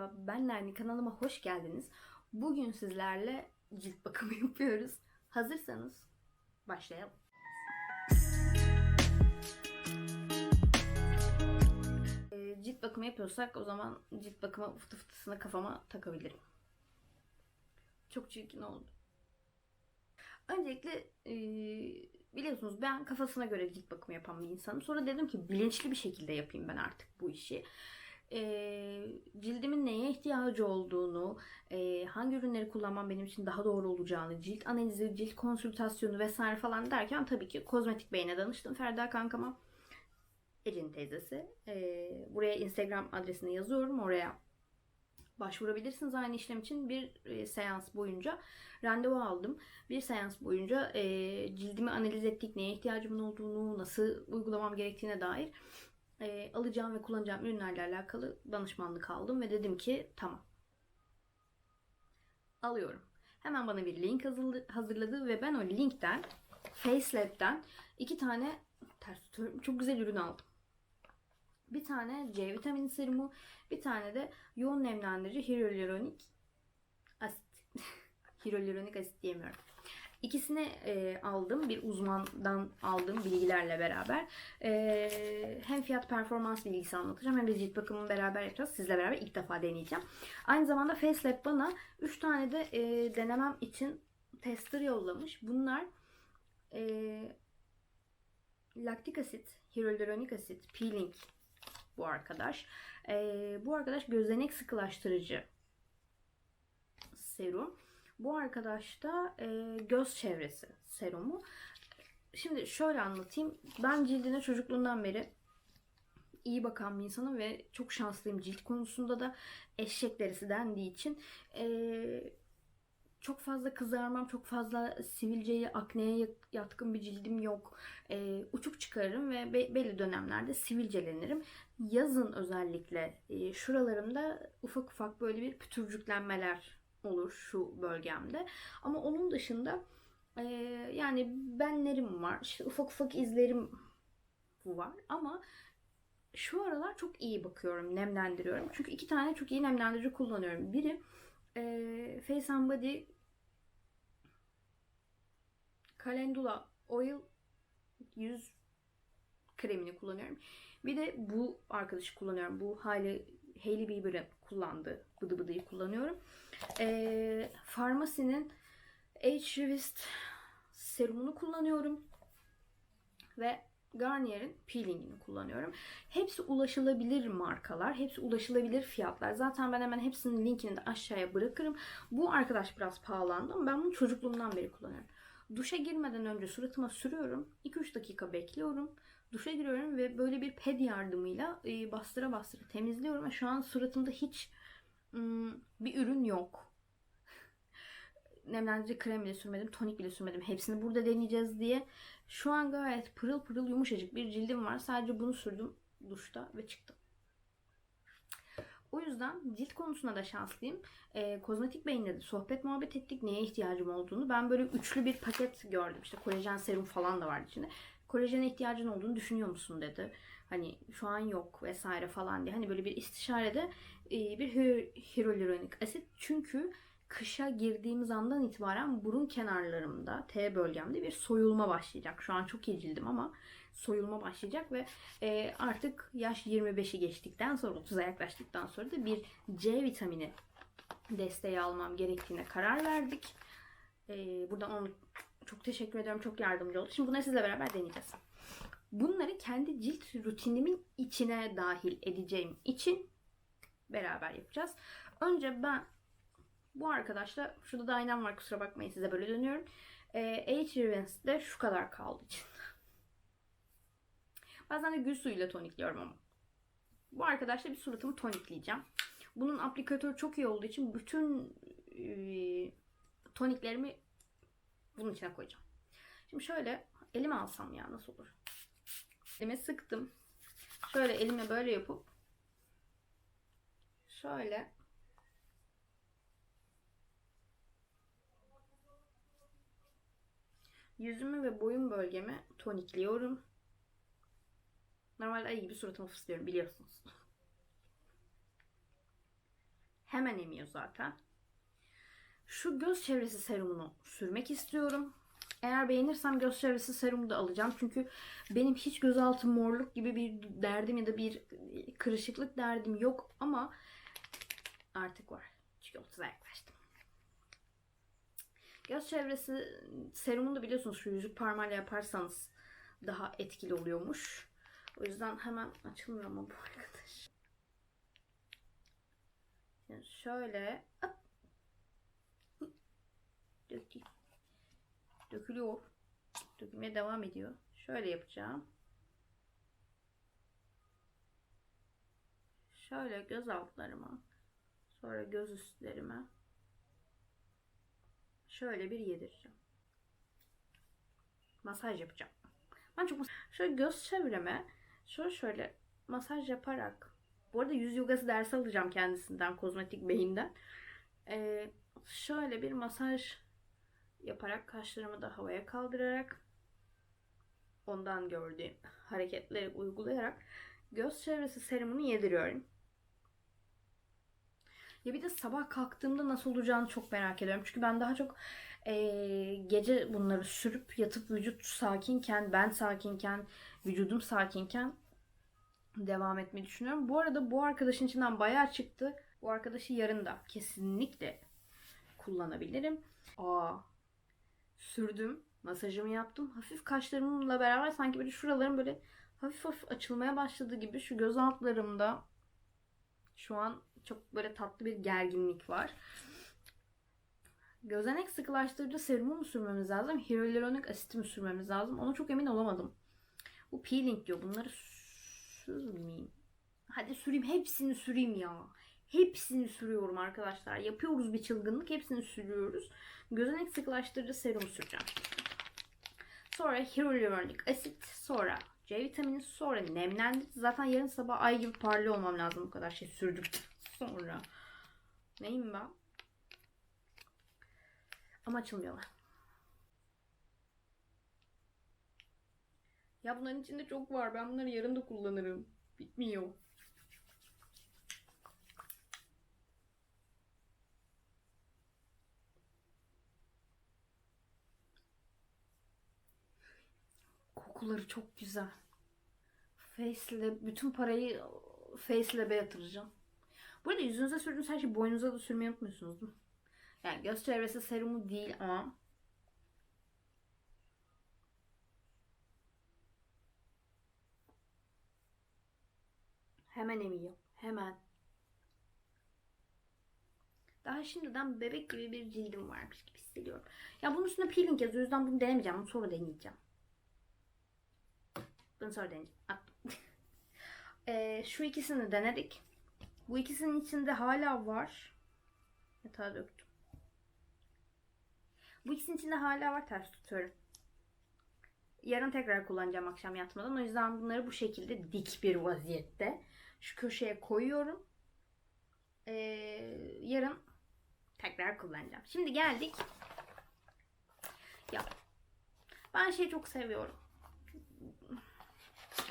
Merhaba, ben Nermin. Kanalıma hoş geldiniz. Bugün sizlerle cilt bakımı yapıyoruz. Hazırsanız başlayalım. Ee, Cilt bakımı yapıyorsak o zaman cilt bakımı fıtı fıtısını kafama takabilirim. Çok çirkin oldu. Öncelikle e, biliyorsunuz ben kafasına göre cilt bakımı yapan bir insanım. Sonra dedim ki bilinçli bir şekilde yapayım ben artık bu işi e, cildimin neye ihtiyacı olduğunu, e, hangi ürünleri kullanmam benim için daha doğru olacağını, cilt analizi, cilt konsültasyonu vesaire falan derken tabii ki kozmetik beyine danıştım Ferda kankama. Ece'nin teyzesi. E, buraya Instagram adresini yazıyorum. Oraya başvurabilirsiniz aynı işlem için. Bir e, seans boyunca randevu aldım. Bir seans boyunca e, cildimi analiz ettik, neye ihtiyacımın olduğunu, nasıl uygulamam gerektiğine dair e, alacağım ve kullanacağım ürünlerle alakalı danışmanlık aldım ve dedim ki tamam. Alıyorum. Hemen bana bir link hazırladı, ve ben o linkten Facelab'den iki tane ters tutuyorum. Çok güzel ürün aldım. Bir tane C vitamini serumu, bir tane de yoğun nemlendirici hyaluronik asit. hyaluronik asit diyemiyorum. İkisini e, aldım. Bir uzmandan aldığım bilgilerle beraber. E, hem fiyat performans bilgisi anlatacağım hem de cilt bakımını beraber yapacağız. Sizle beraber ilk defa deneyeceğim. Aynı zamanda Facelab bana 3 tane de e, denemem için tester yollamış. Bunlar e, laktik asit, hyaluronik asit, peeling bu arkadaş. E, bu arkadaş gözenek sıkılaştırıcı serum. Bu arkadaş da e, göz çevresi serumu. Şimdi şöyle anlatayım. Ben cildine çocukluğundan beri iyi bakan bir insanım ve çok şanslıyım cilt konusunda da eşek derisi dendiği için e, çok fazla kızarmam, çok fazla sivilceye, akneye yatkın bir cildim yok. E, uçuk çıkarırım ve be- belli dönemlerde sivilcelenirim. Yazın özellikle e, şuralarımda ufak ufak böyle bir pütürcüklenmeler olur şu bölgemde. Ama onun dışında e, yani benlerim var. İşte ufak ufak izlerim var ama şu aralar çok iyi bakıyorum, nemlendiriyorum. Çünkü iki tane çok iyi nemlendirici kullanıyorum. Biri e, Face and Body Calendula Oil yüz kremini kullanıyorum. Bir de bu arkadaşı kullanıyorum. Bu Hailey, Hailey Bieber'ın kullandığı bıdı bıdıyı kullanıyorum. E, Farmacy'nin Age Revist serumunu kullanıyorum. Ve Garnier'in peelingini kullanıyorum. Hepsi ulaşılabilir markalar. Hepsi ulaşılabilir fiyatlar. Zaten ben hemen hepsinin linkini de aşağıya bırakırım. Bu arkadaş biraz pahalandı ama ben bunu çocukluğumdan beri kullanıyorum. Duşa girmeden önce suratıma sürüyorum. 2-3 dakika bekliyorum. Duşa giriyorum ve böyle bir ped yardımıyla e, bastıra bastıra temizliyorum. Şu an suratımda hiç bir ürün yok. Nemlendirici krem bile sürmedim, tonik bile sürmedim. Hepsini burada deneyeceğiz diye. Şu an gayet pırıl pırıl yumuşacık bir cildim var. Sadece bunu sürdüm duşta ve çıktım. O yüzden cilt konusunda da şanslıyım. E, kozmetik beyinde de sohbet muhabbet ettik neye ihtiyacım olduğunu. Ben böyle üçlü bir paket gördüm. İşte kolajen serum falan da vardı içinde. Kolajene ihtiyacın olduğunu düşünüyor musun dedi. Hani şu an yok vesaire falan diye. Hani böyle bir istişarede bir hyaluronik asit. Çünkü kışa girdiğimiz andan itibaren burun kenarlarımda, T bölgemde bir soyulma başlayacak. Şu an çok iyi cildim ama soyulma başlayacak ve e, artık yaş 25'i geçtikten sonra 30'a yaklaştıktan sonra da bir C vitamini desteği almam gerektiğine karar verdik. E, buradan onu çok teşekkür ediyorum. Çok yardımcı oldu. Şimdi bunları sizle beraber deneyeceğiz. Bunları kendi cilt rutinimin içine dahil edeceğim için beraber yapacağız. Önce ben bu arkadaşla şurada da aynam var kusura bakmayın size böyle dönüyorum. E, H. Revence'de şu kadar kaldı için. Bazen de gül suyuyla tonikliyorum ama. Bu arkadaşla bir suratımı tonikleyeceğim. Bunun aplikatörü çok iyi olduğu için bütün e, toniklerimi bunun içine koyacağım. Şimdi şöyle elime alsam ya nasıl olur? Elime sıktım. Şöyle elime böyle yapıp şöyle yüzümü ve boyun bölgemi tonikliyorum. Normalde ayı gibi suratıma fıslıyorum biliyorsunuz. Hemen emiyor zaten. Şu göz çevresi serumunu sürmek istiyorum. Eğer beğenirsem göz çevresi serumu da alacağım. Çünkü benim hiç gözaltı morluk gibi bir derdim ya da bir kırışıklık derdim yok ama artık var. Çünkü 30'a yaklaştım. Göz çevresi serumunu da biliyorsunuz şu yüzük parmağıyla yaparsanız daha etkili oluyormuş. O yüzden hemen açılmıyor ama bu arkadaş. Şimdi şöyle hop. Dökeyim. Dökülüyor. Dökülmeye devam ediyor. Şöyle yapacağım. Şöyle göz altlarıma. Sonra göz üstlerime. Şöyle bir yedireceğim. Masaj yapacağım. Ben çok şöyle göz çevreme şöyle şöyle masaj yaparak bu arada yüz yogası dersi alacağım kendisinden kozmetik beyinden. Ee, şöyle bir masaj yaparak kaşlarımı da havaya kaldırarak ondan gördüğüm hareketleri uygulayarak göz çevresi serumunu yediriyorum. Ya bir de sabah kalktığımda nasıl olacağını çok merak ediyorum. Çünkü ben daha çok eee, gece bunları sürüp yatıp vücut sakinken, ben sakinken, vücudum sakinken devam etmeyi düşünüyorum. Bu arada bu arkadaşın içinden bayağı çıktı. Bu arkadaşı yarın da kesinlikle kullanabilirim. Aa, sürdüm. Masajımı yaptım. Hafif kaşlarımla beraber sanki böyle şuralarım böyle hafif hafif açılmaya başladı gibi. Şu göz altlarımda şu an çok böyle tatlı bir gerginlik var. Gözenek sıkılaştırıcı serumu mu sürmemiz lazım? Hyaluronik asit mi sürmemiz lazım? Ona çok emin olamadım. Bu peeling diyor. Bunları sürmeyeyim. Hadi süreyim. Hepsini süreyim ya. Hepsini sürüyorum arkadaşlar. Yapıyoruz bir çılgınlık. Hepsini sürüyoruz. Gözenek sıkılaştırıcı serum süreceğim. Sonra hyaluronik asit. Sonra C vitamini. Sonra nemlendirici. Zaten yarın sabah ay gibi parlıyor olmam lazım bu kadar şey sürdüm. Sonra. Neyim ben? Ama açılmıyorlar. Ya bunların içinde çok var. Ben bunları yarın da kullanırım. Bitmiyor. Kokuları çok güzel. Face'le bütün parayı Face'le yatıracağım. Bu arada yüzünüze sürdüğünüz her şeyi boynunuza da sürmeyi unutmuyorsunuz değil mi? Yani göz çevresi serumu değil ama hemen emiyor. Hemen. Daha şimdiden bebek gibi bir cildim varmış gibi hissediyorum. Ya bunun üstünde peeling yazıyor. O yüzden bunu denemeyeceğim. Bunu sonra deneyeceğim. Bunu sonra deneyeceğim. Ee, şu ikisini denedik. Bu ikisinin içinde hala var. Yatağa döktüm. Bu ikisinin içinde hala var ters tutuyorum. Yarın tekrar kullanacağım akşam yatmadan. O yüzden bunları bu şekilde dik bir vaziyette şu köşeye koyuyorum. Ee, yarın tekrar kullanacağım. Şimdi geldik. Ya ben şeyi çok seviyorum.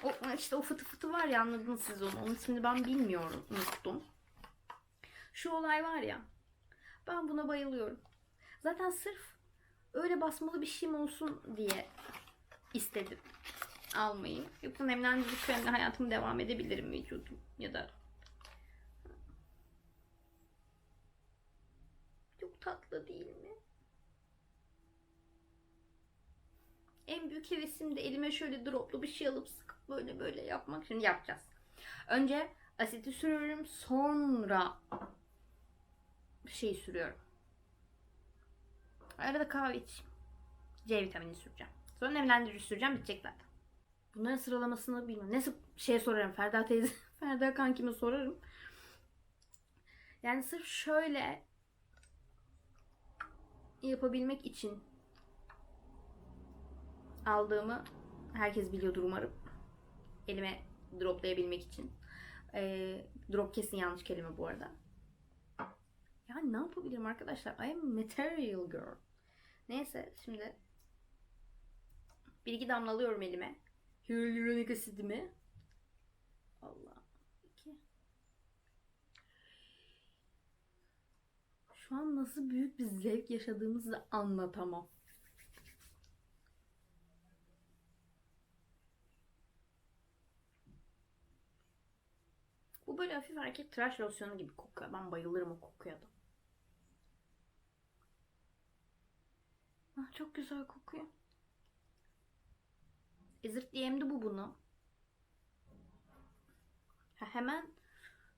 O, işte o fıtı fıtı var ya anladınız siz onu. Onun ismini ben bilmiyorum. Unuttum. Şu olay var ya. Ben buna bayılıyorum. Zaten sırf öyle basmalı bir şeyim olsun diye istedim almayı. Yoksa nemlendirici kremle hayatımı devam edebilirim vücudum. Ya da çok tatlı değil mi? En büyük hevesim de elime şöyle droplu bir şey alıp sıkıp böyle böyle yapmak. Şimdi yapacağız. Önce asiti sürüyorum. Sonra şey sürüyorum. Arada kahve içeyim. C vitamini süreceğim. Sonra nemlendirici süreceğim. Bitecek zaten. Bunların sıralamasını bilmiyorum. Neyse şey sorarım. Ferda teyze, Ferda kankime sorarım. Yani sırf şöyle yapabilmek için aldığımı herkes biliyordur umarım. Elime droplayabilmek için. Ee, drop kesin yanlış kelime bu arada. Yani ne yapabilirim arkadaşlar? I am material girl. Neyse şimdi bir iki damla alıyorum elime. Hyaluronik asidimi. Allah. İki. Şu an nasıl büyük bir zevk yaşadığımızı anlatamam. Bu böyle hafif erkek tıraş losyonu gibi kokuyor. Ben bayılırım o kokuya da. Ah, çok güzel kokuyor. Ezir diye emdi bu bunu. Ha, hemen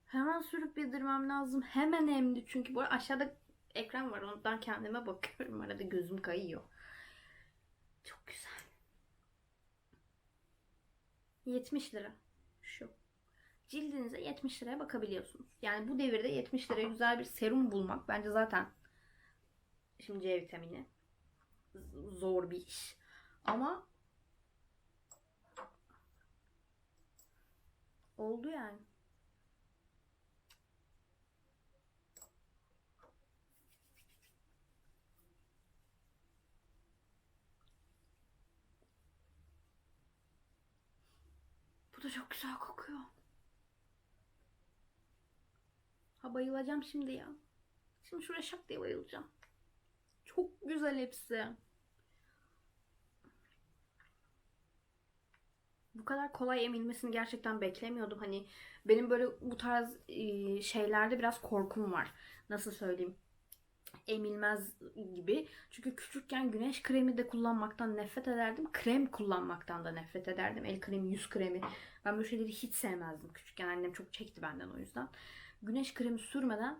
hemen sürüp yedirmem lazım. Hemen emdi çünkü bu aşağıda ekran var. Ondan kendime bakıyorum. Arada gözüm kayıyor. Çok güzel. 70 lira. Cildinize 70 liraya bakabiliyorsunuz. Yani bu devirde 70 liraya güzel bir serum bulmak bence zaten şimdi C vitamini zor bir iş. Ama oldu yani. Bu da çok güzel kokuyor. Ha bayılacağım şimdi ya. Şimdi şuraya şak diye bayılacağım. Çok güzel hepsi. Bu kadar kolay emilmesini gerçekten beklemiyordum. Hani benim böyle bu tarz e, şeylerde biraz korkum var. Nasıl söyleyeyim? Emilmez gibi. Çünkü küçükken güneş kremi de kullanmaktan nefret ederdim. Krem kullanmaktan da nefret ederdim. El kremi, yüz kremi. Ben böyle şeyleri hiç sevmezdim. Küçükken annem çok çekti benden o yüzden. Güneş kremi sürmeden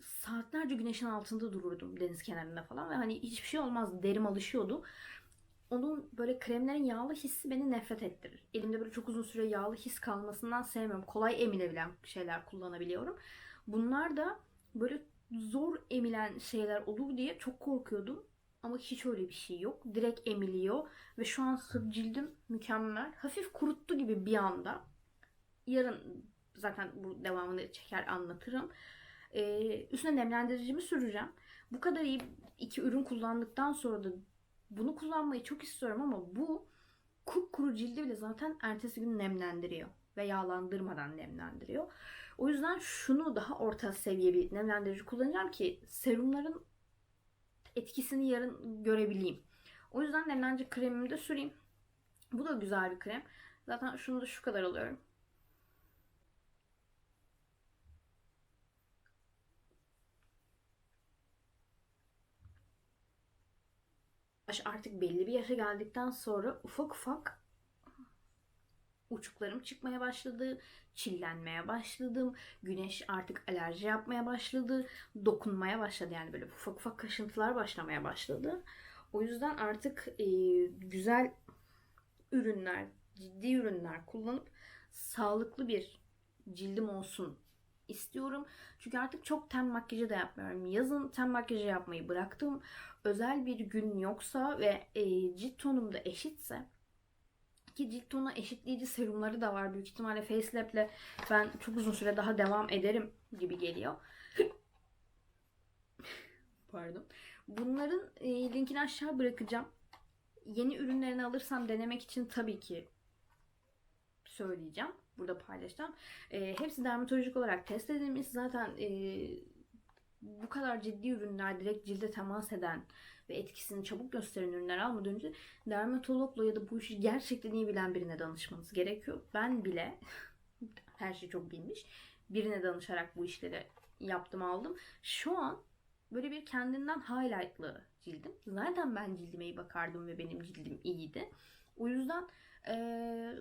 saatlerce güneşin altında dururdum deniz kenarında falan ve hani hiçbir şey olmaz derim alışıyordu. Onun böyle kremlerin yağlı hissi beni nefret ettirir. Elimde böyle çok uzun süre yağlı his kalmasından sevmiyorum. Kolay emilebilen şeyler kullanabiliyorum. Bunlar da böyle zor emilen şeyler olur diye çok korkuyordum. Ama hiç öyle bir şey yok. Direkt emiliyor ve şu an sırt cildim mükemmel. Hafif kuruttu gibi bir anda. Yarın zaten bu devamını çeker anlatırım. Ee, üstüne nemlendiricimi süreceğim. Bu kadar iyi iki ürün kullandıktan sonra da bunu kullanmayı çok istiyorum ama bu kupkuru cildi bile zaten ertesi gün nemlendiriyor ve yağlandırmadan nemlendiriyor. O yüzden şunu daha orta seviye bir nemlendirici kullanacağım ki serumların etkisini yarın görebileyim. O yüzden nemlendirici kremimi de süreyim. Bu da güzel bir krem. Zaten şunu da şu kadar alıyorum. Artık belli bir yaşa geldikten sonra ufak ufak uçuklarım çıkmaya başladı, çillenmeye başladım, güneş artık alerji yapmaya başladı, dokunmaya başladı yani böyle ufak ufak kaşıntılar başlamaya başladı. O yüzden artık e, güzel ürünler, ciddi ürünler kullanıp sağlıklı bir cildim olsun istiyorum. Çünkü artık çok ten makyajı da yapmıyorum. Yazın ten makyajı yapmayı bıraktım. Özel bir gün yoksa ve e, cilt tonum da eşitse ki cilt tonu eşitleyici serumları da var. Büyük ihtimalle Facelab'le ben çok uzun süre daha devam ederim gibi geliyor. Pardon. Bunların e, linkini aşağı bırakacağım. Yeni ürünlerini alırsam denemek için tabii ki söyleyeceğim. Burada paylaşacağım. E, hepsi dermatolojik olarak test edilmiş. Zaten e, bu kadar ciddi ürünler direkt cilde temas eden ve etkisini çabuk gösteren ürünler almadan önce dermatologla ya da bu işi gerçekten iyi bilen birine danışmanız gerekiyor. Ben bile her şeyi çok bilmiş birine danışarak bu işleri yaptım aldım. Şu an böyle bir kendinden highlightlı cildim. Zaten ben cildime iyi bakardım ve benim cildim iyiydi. O yüzden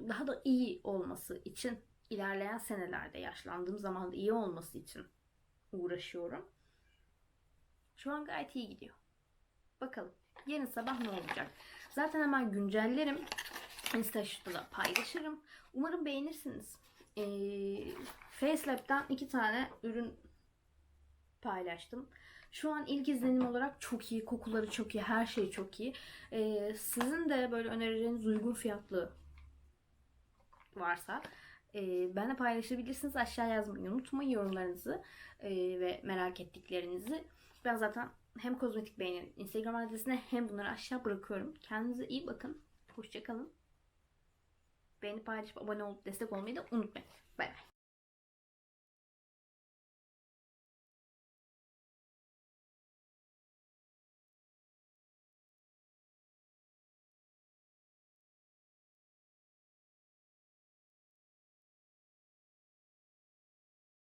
daha da iyi olması için ilerleyen senelerde yaşlandığım zaman da iyi olması için uğraşıyorum. Şu an gayet iyi gidiyor. Bakalım yarın sabah ne olacak? Zaten hemen güncellerim. Instagram'da da paylaşırım. Umarım beğenirsiniz. Ee, Facelab'dan iki tane ürün paylaştım. Şu an ilk izlenim olarak çok iyi. Kokuları çok iyi. Her şey çok iyi. Ee, sizin de böyle önereceğiniz uygun fiyatlı varsa e, benimle paylaşabilirsiniz. Aşağı yazmayı unutmayın yorumlarınızı e, ve merak ettiklerinizi. Ben zaten hem kozmetik beğenin Instagram adresine hem bunları aşağı bırakıyorum. Kendinize iyi bakın. Hoşçakalın. Beğeni paylaşıp abone olup destek olmayı da unutmayın. Bay bay.